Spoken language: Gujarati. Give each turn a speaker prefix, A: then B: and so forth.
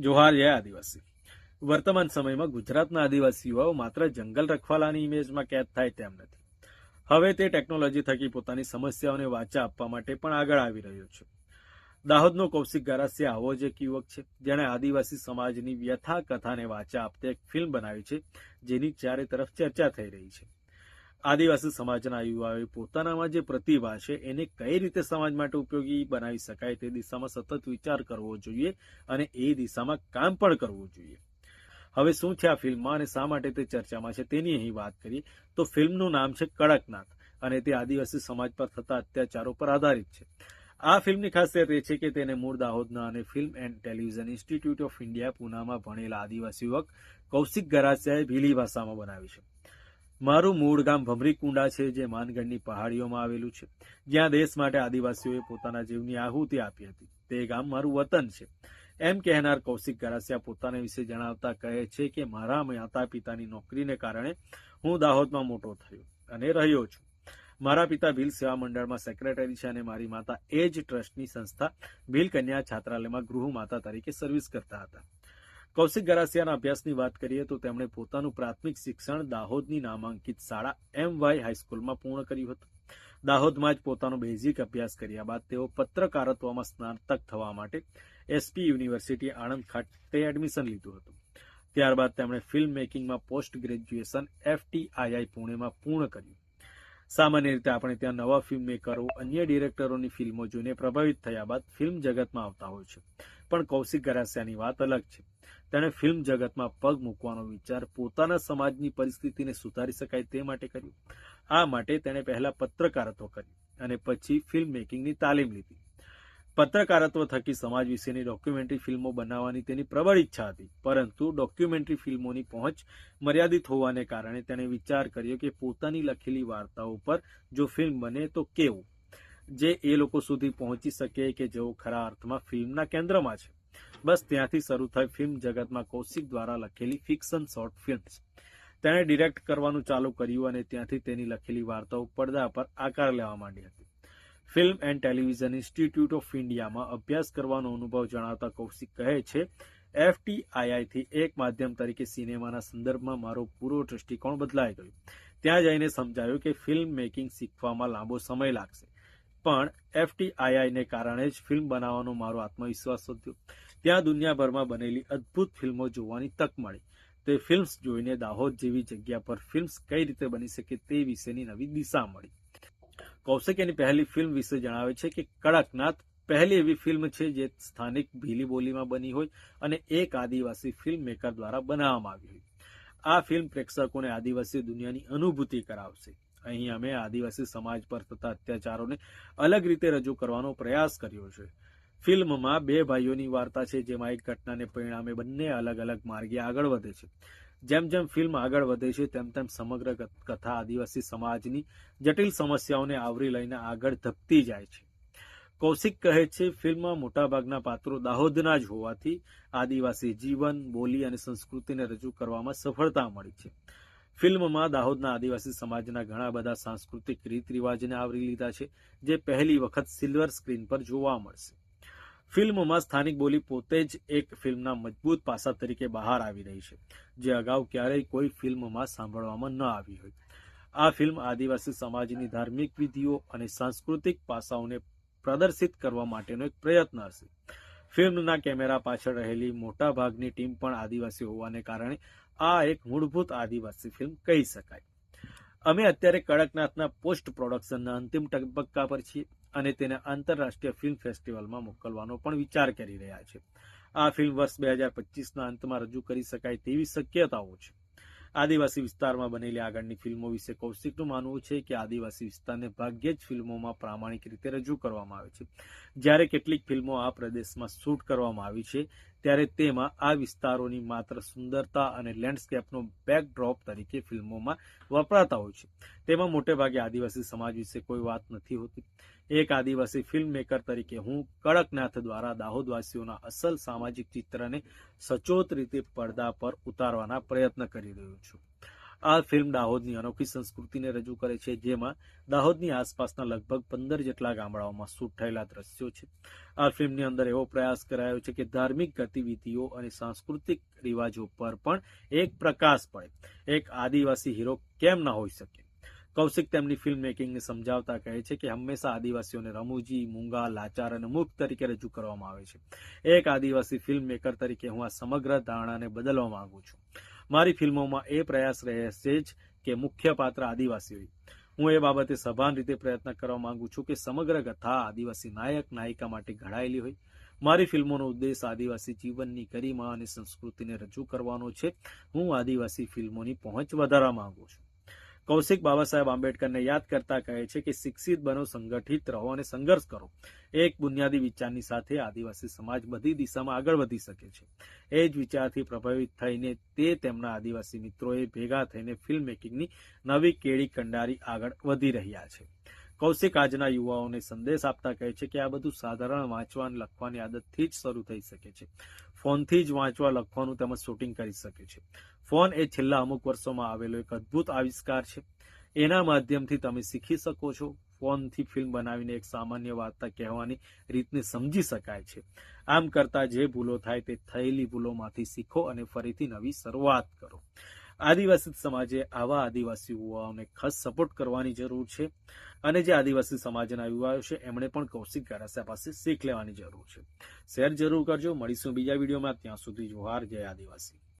A: જોહાર જય આદિવાસી. વર્તમાન સમયમાં ગુજરાતના આદિવાસી યુવાઓ માત્ર જંગલ રખવાલાની ઇમેજમાં કેદ થાય તેમ નથી. હવે તે ટેકનોલોજી થકી પોતાની સમસ્યાઓને વાચા આપવા માટે પણ આગળ આવી રહ્યો છે. દાહોદનો કૌશિક ગારાસિયા આવો જ એક યુવક છે. જેણે આદિવાસી સમાજની વ્યથા કથાને વાચા આપતી એક ફિલ્મ બનાવી છે, જેની ચારે તરફ ચર્ચા થઈ રહી છે. આદિવાસી સમાજના યુવાઓએ પોતાનામાં જે પ્રતિભા છે, એને કઈ રીતે સમાજ માટે ઉપયોગી બનાવી શકાય તે દિશામાં સતત વિચાર કરવો જોઈએ અને એ દિશામાં કામ પણ કરવું જોઈએ. હવે શું છે આ ફિલ્મમાં અને શા માટે તે ચર્ચામાં છે તેની અહીં વાત કરીએ. તો ફિલ્મનું નામ છે કડકનાથ અને તે આદિવાસી સમાજ પર થતા અત્યાચારો પર આધારિત છે. આ ફિલ્મની ખાસિયત એ છે કે તેને મૂળ દાહોદના અને film and television institute of India પુનામાં ભણેલા આદિવાસી યુવક કૌશિક ગરાસિયાએ ભીલી ભાષામાં બનાવી છે. મારું મૂળ ગામ ભમરીકુંડા છે, જે માનગઢની પહાડીઓમાં આવેલું છે. જ્યાં દેશ માટે આદિવાસીઓએ પોતાના જીવની આહુતિ આપી હતી. તે ગામ મારું વતન છે. એમ કહેનાર કૌશિક ગરાસિયા પોતાના વિશે જણાવતા કહે છે કે, મારા માતા પિતાની નોકરીને કારણે હું દાહોદમાં મોટો થયો અને રહ્યો છું. મારા પિતા ભીલ સેવા મંડળમાં સેક્રેટરી છે અને મારી માતા એ જ ટ્રસ્ટની સંસ્થા ભીલ કન્યા છાત્રાલયમાં ગૃહ માતા તરીકે સર્વિસ કરતા હતા. કૌશિક ગરાસિયાના અભ્યાસની વાત કરીએ તો તેમણે પોતાનું પ્રાથમિક શિક્ષણ દાહોદની નામાંકિત શાળા એમ વાય હાઈસ્કૂલમાં પૂર્ણ કર્યું હતું. દાહોદમાં જ પોતાનો બેઝિક અભ્યાસ કર્યા બાદ તેઓ પત્રકારત્વમાં સ્નાતક થવા માટે એસપી યુનિવર્સિટી આણંદ ખાતે એડમિશન લીધું હતું. ત્યારબાદ તેમણે ફિલ્મ મેકિંગમાં પોસ્ટ ગ્રેજ્યુએશન એફટીઆઈઆઈ પુણેમાં પૂર્ણ કર્યું. સામાન્ય રીતે આપણે ત્યાં નવા ફિલ્મ મેકરો, અન્ય ડિરેક્ટરોની ફિલ્મો જોઈને પ્રભાવિત થયા બાદ ફિલ્મ જગતમાં આવતા હોય છે. પણ કૌશિક ગરાસિયાની વાત અલગ છે. તેણે ફિલ્મ જગતમાં પગ મૂકવાનો વિચાર પોતાના સમાજની પરિસ્થિતિને સુધારી શકાય તે માટે કર્યું. આ માટે તેણે પહેલા પત્રકારત્વ કર્યું અને પછી ફિલ્મ મેકિંગની તાલીમ લીધી. પત્રકારત્વ થકી સમાજ વિશેની ડોક્યુમેન્ટરી ફિલ્મો બનાવવાની તેની પ્રબળ ઈચ્છા હતી, પરંતુ ડોક્યુમેન્ટરી ફિલ્મોની પહોંચ મર્યાદિત હોવાને કારણે તેણે વિચાર કર્યો કે પોતાની લખેલી વાર્તાઓ પર જો ફિલ્મ બને તો કેવું? જે એ લોકો સુધી પહોંચી શકે કે જેઓ ખરા અર્થમાં ફિલ્મના કેન્દ્રમાં છે. બસ ત્યાંથી શરૂ થઈ ફિલ્મ જગતમાં કૌશિક દ્વારા લખેલી ફિક્શન શોર્ટ ફિલ્મ્સ. તેણે ડિરેક્ટ કરવાનું ચાલુ કર્યું અને ત્યાંથી તેની લખેલી વાર્તાઓ પડદા પર આકાર લેવા માંડી હતી. Film and television institute of ઇન્ડિયામાં અભ્યાસ કરવાનો અનુભવ જણાવતા કૌશિક કહે છે એફટીઆઈઆઈથી એક માધ્યમ તરીકે સિનેમાના સંદર્ભમાં મારો પૂરો દૃષ્ટિકોણ બદલાઈ ગયો. ત્યાં જઈને સમજાયું કે ફિલ્મ મેકિંગ શીખવામાં લાંબો સમય લાગશે. પણ એફટીઆઈઆઈને કારણે જ ફિલ્મ બનાવવાનો મારો આત્મવિશ્વાસ વધ્યો. ત્યાં દુનિયાભરમાં બનેલી અદ્ભુત ફિલ્મો જોવાની તક મળી. તે ફિલ્મ્સ જોઈને દાહોદ જેવી જગ્યા પર ફિલ્મ્સ કઈ રીતે બની શકે તે વિશેની નવી દિશા મળી. કૌશિક એની પહેલી ફિલ્મ વિશે જણાવે છે કે કડકનાથ પહેલી એવી ફિલ્મ છે જે સ્થાનિક ભીલી બોલીમાં બની હોય અને એક આદિવાસી ફિલ્મ મેકર દ્વારા બનાવવામાં આવી હોય. આ ફિલ્મ પ્રેક્ષકોને આદિવાસી દુનિયાની અનુભૂતિ કરાવશે. અહીં અમે આદિવાસી સમાજ પર થતા અત્યાચારોને અલગ રીતે રજૂ કરવાનો પ્રયાસ કર્યો છે. ફિલ્મમાં બે ભાઈઓની વાર્તા છે, જેમાં એક ઘટનાને પરિણામે બંને અલગ અલગ માર્ગે આગળ વધે છે. જેમ જેમ ફિલ્મ આગળ વધે છે, તેમ તેમ સમગ્ર કથા આદિવાસી સમાજની જટિલ સમસ્યાઓને આવરી લઈને આગળ ધપતી જાય છે. કૌશિક કહે છે, ફિલ્મમાં મોટાભાગના પાત્રો દાહોદના જ હોવાથી આદિવાસી જીવન, બોલી અને સંસ્કૃતિને રજૂ કરવામાં સફળતા મળી છે. ફિલ્મમાં દાહોદના આદિવાસી સમાજના ઘણા બધા સાંસ્કૃતિક રીત રિવાજને આવરી લીધા છે, જે પહેલી વખત સિલ્વર સ્ક્રીન પર જોવા મળશે. ફિલ્મમાં સ્થાનિક બોલી પોતે જ એક ફિલ્મના મજબૂત પાસા તરીકે બહાર આવી રહી છે, જે અગાઉ ક્યારેય કોઈ ફિલ્મમાં સાંભળવામાં ન આવી હોય. આ ફિલ્મ આદિવાસી સમાજની ધાર્મિક વિધિઓ અને સાંસ્કૃતિક પાસાઓને પ્રદર્શિત કરવા માટેનો એક પ્રયત્ન હશે. ફિલ્મના કેમેરા પાછળ રહેલી મોટા ભાગની ટીમ પણ આદિવાસી હોવાને કારણે આ એક મૂળભૂત આદિવાસી ફિલ્મ કહી શકાય. અમે અત્યારે કડકનાથના પોસ્ટ પ્રોડક્શનના અંતિમ તબક્કા પર છીએ. અને તેને આંતરરાષ્ટ્રીય ફિલ્મ ફેસ્ટિવલમાં મોકલવાનો પણ વિચાર કરી રહ્યા છે. આ ફિલ્મ વર્ષ બે હજાર પચીસના અંતમાં રજૂ કરી શકાય તેવી શક્યતાઓ છે. આદિવાસી વિસ્તારમાં બનેલી આગળની ફિલ્મો વિશે કૌશિકનું માનવું છે કે આદિવાસી વિસ્તારને ભાગ્યે જ ફિલ્મોમાં પ્રામાણિક રીતે રજૂ કરવામાં આવે છે. જ્યારે કેટલીક ફિલ્મો આ પ્રદેશમાં શૂટ કરવામાં આવી છે ત્યારે તેમાં આ વિસ્તારોની માત્ર સુંદરતા અને લેન્ડસ્કેપનો બેકડ્રોપ તરીકે ફિલ્મોમાં વપરાતા હોય છે. તેમાં મોટેભાગે આદિવાસી સમાજ વિશે કોઈ વાત નથી હોતી. એક આદિવાસી ફિલ્મ મેકર તરીકે હું કડકનાથ દ્વારા દાહોદવાસીઓના અસલ સામાજિક ચિત્રને સચોટ રીતે પડદા પર ઉતારવાના પ્રયત્ન કરી રહ્યો છું. આ ફિલ્મ દાહોદની અનોખી સંસ્કૃતિને રજૂ કરે છે, જેમાં દાહોદની આસપાસના લગભગ પંદર જેટલા ગામડાઓમાં શૂટ થયેલા દ્રશ્યો છે. આ ફિલ્મની અંદર એવો પ્રયાસ કરાયો છે કે ધાર્મિક ગતિવિધિઓ અને સાંસ્કૃતિક રિવાજો પર પણ એક પ્રકાશ પડે. એક આદિવાસી હીરો કેમ ન હોઈ શકે? કૌશિક તેમની ફિલ્મ મેકિંગને સમજાવતા કહે છે કે હંમેશા આદિવાસીઓને રમૂજી, મૂંગા, લાચાર અને મુક્ત તરીકે રજૂ કરવામાં આવે છે. એક આદિવાસી ફિલ્મ મેકર તરીકે હું આ સમગ્ર ધારણાને બદલવા માંગુ છું. મારી ફિલ્મોમાં એ પ્રયાસ રહેશે જ કે મુખ્ય પાત્ર આદિવાસી હોય હું એ બાબતે સભાન રીતે પ્રયત્ન કરવા માંગુ છું કે સમગ્ર કથા આદિવાસી નાયક નાયિકા માટે ઘડાયેલી હોય. મારી ફિલ્મોનો ઉદ્દેશ આદિવાસી જીવનની ગરિમા અને સંસ્કૃતિને રજૂ કરવાનો છે. હું આદિવાસી ફિલ્મોની પહોંચ વધારવા માંગુ છું. કૌશિક બાબા સાહેબ આંબેડકરને યાદ કરતા કહે છે કે શિક્ષિત બનો, સંગઠિત રહો અને સંઘર્ષ કરો. એક બુનિયાદી વિચારની સાથે આદિવાસી સમાજ બધી દિશામાં આગળ વધી શકે છે. એ જ વિચારથી પ્રભાવિત થઈને તે તેમના આદિવાસી મિત્રોએ ભેગા થઈને ફિલ્મ મેકિંગની નવી કેળી કંડારી આગળ વધી રહ્યા છે. કૌશિક આજના યુવાઓને સંદેશ આપતા કહે છે કે આ બધું સાધારણ વાંચવા અને લખવાની આદતથી જ શરૂ થઈ શકે છે. ફોનથી જ વાંચવા, લખવાનું તેમજ શૂટિંગ કરી શકે છે. ફોન એ છેલ્લા અમુક વર્ષોમાં આવેલો એક અદ્ભુત આવિષ્કાર છે. એના માધ્યમથી તમે શીખી શકો છો. ફોનથી ફિલ્મ બનાવીને એક સામાન્ય વાર્તા કહેવાની રીતને સમજી શકાય છે. આમ કરતા જે ભૂલો થાય તે થયેલી ભૂલોમાંથી શીખો અને ફરીથી નવી શરૂઆત કરો. આદિવાસી સમાજે આવા આદિવાસી યુવાઓને ખાસ સપોર્ટ કરવાની જરૂર છે. અને જે આદિવાસી સમાજના યુવાઓ છે, એમણે પણ કૌશિક ગારાસા પાસે શીખ લેવાની જરૂર છે. શેર જરૂર કરજો. મળીશું બીજા વિડીયોમાં. ત્યાં સુધી જોહાર. જય આદિવાસી.